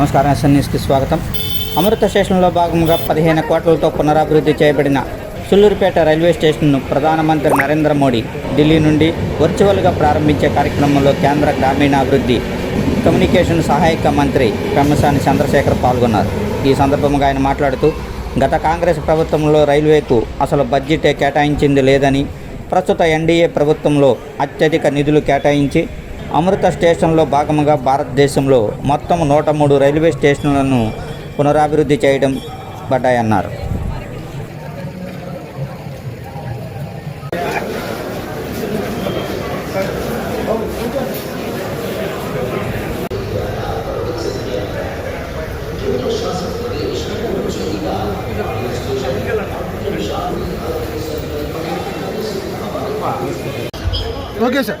నమస్కారం ఎస్ఎన్ న్యూస్కి స్వాగతం. అమృత స్టేషన్లో భాగంగా పదిహేను కోట్లతో పునరాభివృద్ధి చేయబడిన సుల్లూరుపేట రైల్వే స్టేషన్ను ప్రధానమంత్రి నరేంద్ర మోడీ ఢిల్లీ నుండి వర్చువల్గా ప్రారంభించే కార్యక్రమంలో కేంద్ర గ్రామీణాభివృద్ధి కమ్యూనికేషన్ సహాయక మంత్రి పెమ్మసాని చంద్రశేఖర్ పాల్గొన్నారు. ఈ సందర్భంగా ఆయన మాట్లాడుతూ గత కాంగ్రెస్ ప్రభుత్వంలో రైల్వేకు అసలు బడ్జెటే కేటాయించింది లేదని ప్రస్తుత ఎన్డీఏ ప్రభుత్వంలో అత్యధిక నిధులు కేటాయించి అమృత స్టేషన్లో భాగంగా భారతదేశంలో మొత్తం నూట మూడు రైల్వే స్టేషన్లను పునరాభివృద్ధి చేయడం పడ్డాయన్నారు. Okay sir.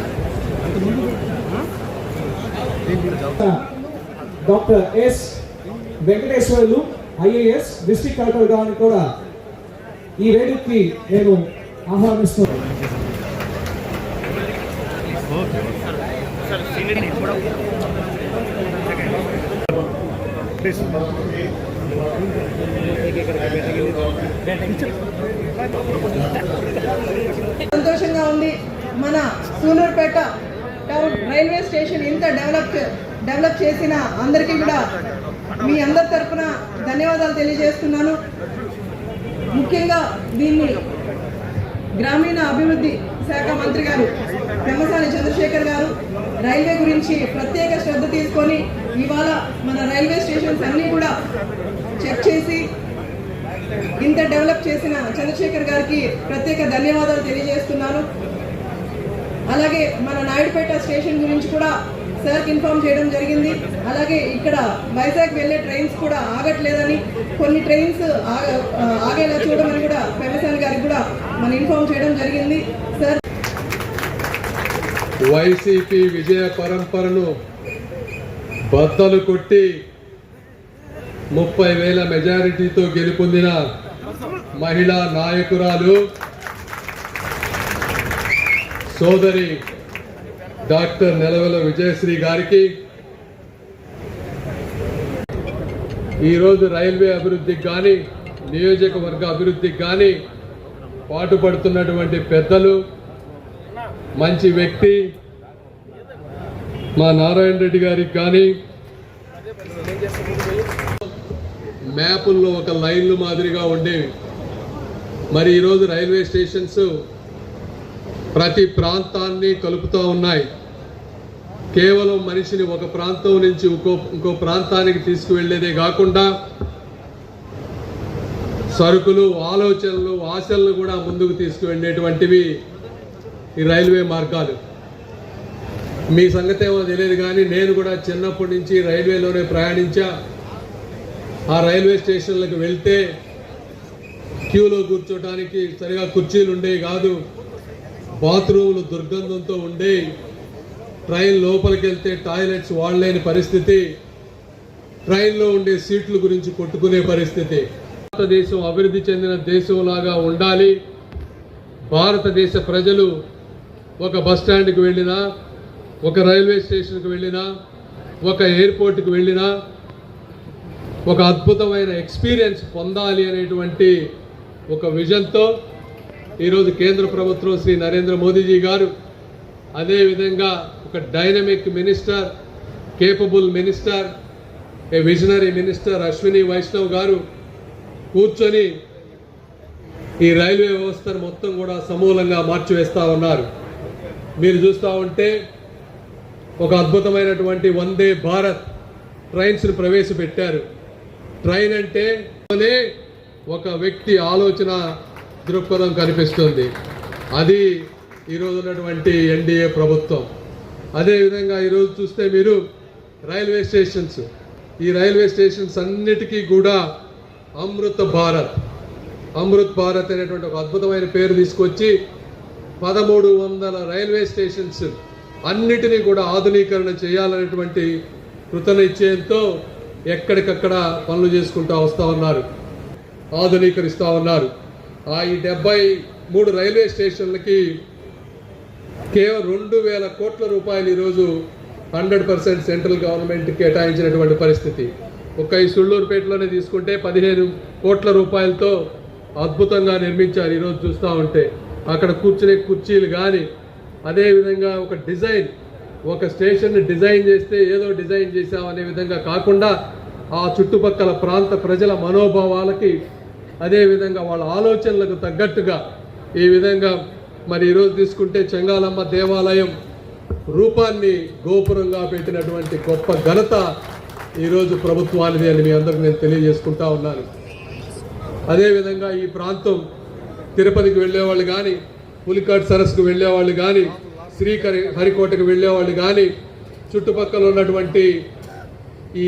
Doctor S Venkateswarlu IAS district collector గారిని కూడా ఈ వేదికకి నేను ఆహ్వానిస్తున్నాను. సంతోషంగా ఉంది. మన సూలూరుపేట టౌన్ రైల్వే స్టేషన్ ఇంత డెవలప్ డెవలప్ చేసిన అందరికీ కూడా మీ అందరి తరఫున ధన్యవాదాలు తెలియజేస్తున్నాను. ముఖ్యంగా దీన్ని గ్రామీణ అభివృద్ధి శాఖ మంత్రి గారు పెమ్మసాని చంద్రశేఖర్ గారు రైల్వే గురించి ప్రత్యేక శ్రద్ధ తీసుకొని ఇవాళ మన రైల్వే స్టేషన్స్ అన్నీ కూడా చెక్ చేసి ఇంత డెవలప్ చేసిన చంద్రశేఖర్ గారికి ప్రత్యేక ధన్యవాదాలు తెలియజేస్తున్నాను. అలాగే మన నాయుడుపేట స్టేషన్ గురించి కూడా సార్కి ఇన్ఫార్మ్ చేయడం జరిగింది. అలాగే ఇక్కడ వైజాగ్ వెళ్ళే ట్రైన్స్ కూడా ఆగట్లేదని కొన్ని ట్రైన్స్ ఆగేలా చూడమని కూడా పెమసాన్ గారికి కూడా మనం ఇన్ఫార్మ్ చేయడం జరిగింది. సార్ వైసీపీ విజయ పరంపరను బద్దలు కొట్టి ముప్పై వేల మెజారిటీతో గెలుపొందిన మహిళా నాయకురాలు సోదరి డాక్టర్ నెలవెల విజయశ్రీ గారికి ఈరోజు రైల్వే అభివృద్ధికి కానీ నియోజకవర్గ అభివృద్ధికి కానీ పాటుపడుతున్నటువంటి పెద్దలు మంచి వ్యక్తి మా నారాయణ రెడ్డి గారికి కానీ మ్యాపుల్లో ఒక లైన్లు మాదిరిగా ఉండేవి. మరి ఈరోజు రైల్వే స్టేషన్స్ ప్రతి ప్రాంతాన్ని కలుపుతూ ఉన్నాయి. కేవలం మనిషిని ఒక ప్రాంతం నుంచి ఇంకో ఇంకో ప్రాంతానికి తీసుకువెళ్ళేదే కాకుండా సరుకులు ఆలోచనలు ఆశలను కూడా ముందుకు తీసుకువెళ్ళేటువంటివి ఈ రైల్వే మార్గాలు. మీ సంగతి ఏమో తెలియదు కానీ నేను కూడా చిన్నప్పటి నుంచి రైల్వేలోనే ప్రయాణించా. ఆ రైల్వే స్టేషన్లకు వెళ్తే క్యూలో కూర్చోటానికి సరిగా కుర్చీలు ఉండేవి కాదు. బాత్రూములు దుర్గంధంతో ఉండి ట్రైన్ లోపలికి వెళ్తే టాయిలెట్స్ వాడలేని పరిస్థితి ట్రైన్లో ఉండే సీట్ల గురించి కొట్టుకునే పరిస్థితి. భారతదేశం అభివృద్ధి చెందిన దేశంలాగా ఉండాలి. భారతదేశ ప్రజలు ఒక బస్ స్టాండ్కి వెళ్ళినా ఒక రైల్వే స్టేషన్కి వెళ్ళినా ఒక ఎయిర్పోర్ట్కి వెళ్ళినా ఒక అద్భుతమైన ఎక్స్పీరియన్స్ పొందాలి అనేటువంటి ఒక విజన్తో ఈరోజు కేంద్ర ప్రభుత్వం శ్రీ నరేంద్ర మోదీజీ గారు అదేవిధంగా ఒక dynamic minister capable minister a visionary minister Ashwini Vaishnaw గారు కూర్చొని ఈ రైల్వే వ్యవస్థను మొత్తం కూడా సమూలంగా మార్చివేస్తూ ఉన్నారు. మీరు చూస్తూ ఉంటే ఒక అద్భుతమైనటువంటి వందే భారత్ ట్రైన్స్ను ప్రవేశపెట్టారు. ట్రైన్ అంటే ఒక వ్యక్తి ఆలోచన దృక్పథం కనిపిస్తుంది. అది ఈరోజు ఉన్నటువంటి ఎన్డీఏ ప్రభుత్వం. అదేవిధంగా ఈరోజు చూస్తే మీరు రైల్వే స్టేషన్స్. ఈ రైల్వే స్టేషన్స్ అన్నిటికీ కూడా అమృత భారత్. అమృత్ భారత్ అనేటువంటి ఒక అద్భుతమైన పేరు తీసుకొచ్చి పదమూడు వందల రైల్వే స్టేషన్స్ అన్నిటినీ కూడా ఆధునీకరణ చేయాలనేటువంటి కృతనిశ్చయంతో ఎక్కడికక్కడ పనులు చేసుకుంటూ వస్తూ ఉన్నారు. ఆధునీకరిస్తూ ఉన్నారు. ఈ డెబ్బై మూడు రైల్వే స్టేషన్లకి కేవలం రెండు వేల కోట్ల రూపాయలు ఈరోజు హండ్రెడ్ పర్సెంట్ సెంట్రల్ గవర్నమెంట్ కేటాయించినటువంటి పరిస్థితి. ఒక్క ఈ సుళ్ళూరుపేటలోనే తీసుకుంటే పదిహేను కోట్ల రూపాయలతో అద్భుతంగా నిర్మించారు ఈరోజు చూస్తూ ఉంటే. అక్కడ కూర్చునే కుర్చీలు కానీ అదేవిధంగా ఒక డిజైన్ ఒక స్టేషన్ని డిజైన్ చేస్తే ఏదో డిజైన్ చేసాం అనే విధంగా కాకుండా ఆ చుట్టుపక్కల ప్రాంత ప్రజల మనోభావాలకి అదేవిధంగా వాళ్ళ ఆలోచనలకు తగ్గట్టుగా ఈ విధంగా మరి ఈరోజు తీసుకుంటే చెంగాలమ్మ దేవాలయం రూపాన్ని గోపురంగా పెట్టినటువంటి గొప్ప ఘనత ఈరోజు ప్రభుత్వానిది అని మీ అందరికి నేను తెలియజేసుకుంటా ఉన్నాను. అదేవిధంగా ఈ ప్రాంతం తిరుపతికి వెళ్ళేవాళ్ళు కానీ పులికాట్ సరస్సుకు వెళ్ళేవాళ్ళు కానీ శ్రీకరి హరికోటకు వెళ్ళేవాళ్ళు కానీ చుట్టుపక్కల ఉన్నటువంటి ఈ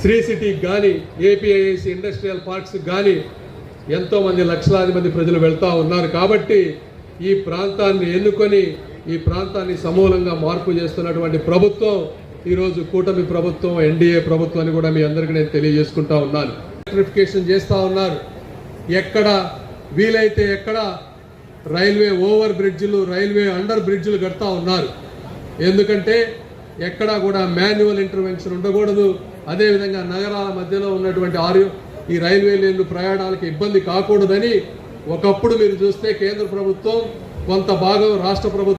శ్రీ సిటీకి కానీ ఏపీఐఎస్ ఇండస్ట్రియల్ పార్క్స్కి కానీ ఎంతోమంది లక్షలాది మంది ప్రజలు వెళ్తూ ఉన్నారు కాబట్టి ఈ ప్రాంతాన్ని ఎన్నుకొని ఈ ప్రాంతాన్ని సమూలంగా మార్పు చేస్తున్నటువంటి ప్రభుత్వం ఈరోజు కూటమి ప్రభుత్వం ఎన్డీఏ ప్రభుత్వం అని కూడా మీ అందరికీ నేను తెలియజేసుకుంటా ఉన్నాను. ఎలక్ట్రిఫికేషన్ చేస్తూ ఉన్నారు. ఎక్కడ వీలైతే ఎక్కడ రైల్వే ఓవర్ బ్రిడ్జ్లు రైల్వే అండర్ బ్రిడ్జ్లు కడతా ఉన్నారు. ఎందుకంటే ఎక్కడా కూడా మాన్యువల్ ఇంటర్వెన్షన్ ఉండకూడదు. అదేవిధంగా నగరాల మధ్యలో ఉన్నటువంటి ఆరు ఈ రైల్వే లైన్లు ప్రయాణాలకు ఇబ్బంది కాకూడదని ఒకప్పుడు మీరు చూస్తే కేంద్ర ప్రభుత్వం కొంత భాగం రాష్ట్ర ప్రభుత్వం